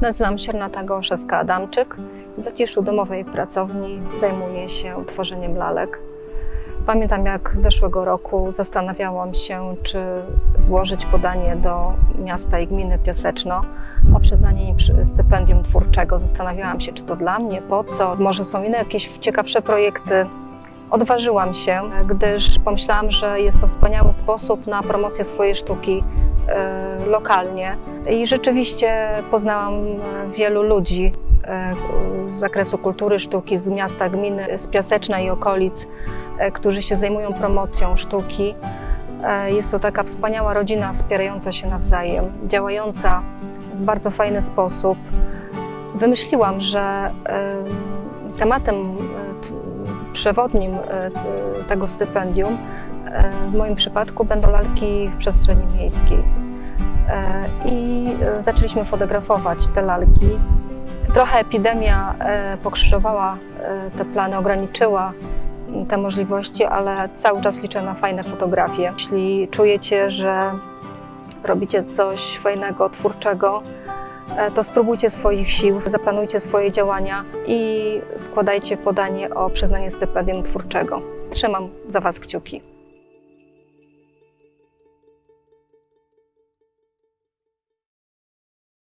Nazywam się Renata Gołaszewska-Adamczyk. W zaciszu domowej pracowni zajmuję się tworzeniem lalek. Pamiętam jak zeszłego roku zastanawiałam się, czy złożyć podanie do miasta i gminy Piaseczno o przyznanie im stypendium twórczego. Zastanawiałam się, czy to dla mnie, po co, może są inne jakieś ciekawsze projekty. Odważyłam się, gdyż pomyślałam, że jest to wspaniały sposób na promocję swojej sztuki e, lokalnie. I rzeczywiście poznałam e, wielu ludzi e, z zakresu kultury, sztuki, z miasta, gminy, z Piaseczna i okolic, którzy się zajmują promocją sztuki. Jest to taka wspaniała rodzina wspierająca się nawzajem, działająca w bardzo fajny sposób. Wymyśliłam, że tematem przewodnim e, t- tego stypendium e, w moim przypadku będą lalki w przestrzeni miejskiej. E, I e, zaczęliśmy fotografować te lalki. Trochę epidemia e, pokrzyżowała e, te plany, ograniczyła te możliwości, ale cały czas liczę na fajne fotografie. Jeśli czujecie, że robicie coś fajnego, twórczego, e, to spróbujcie swoich sił, zaplanujcie swoje działania i składajcie podanie o przyznanie stypendium twórczego. Trzymam za Was kciuki.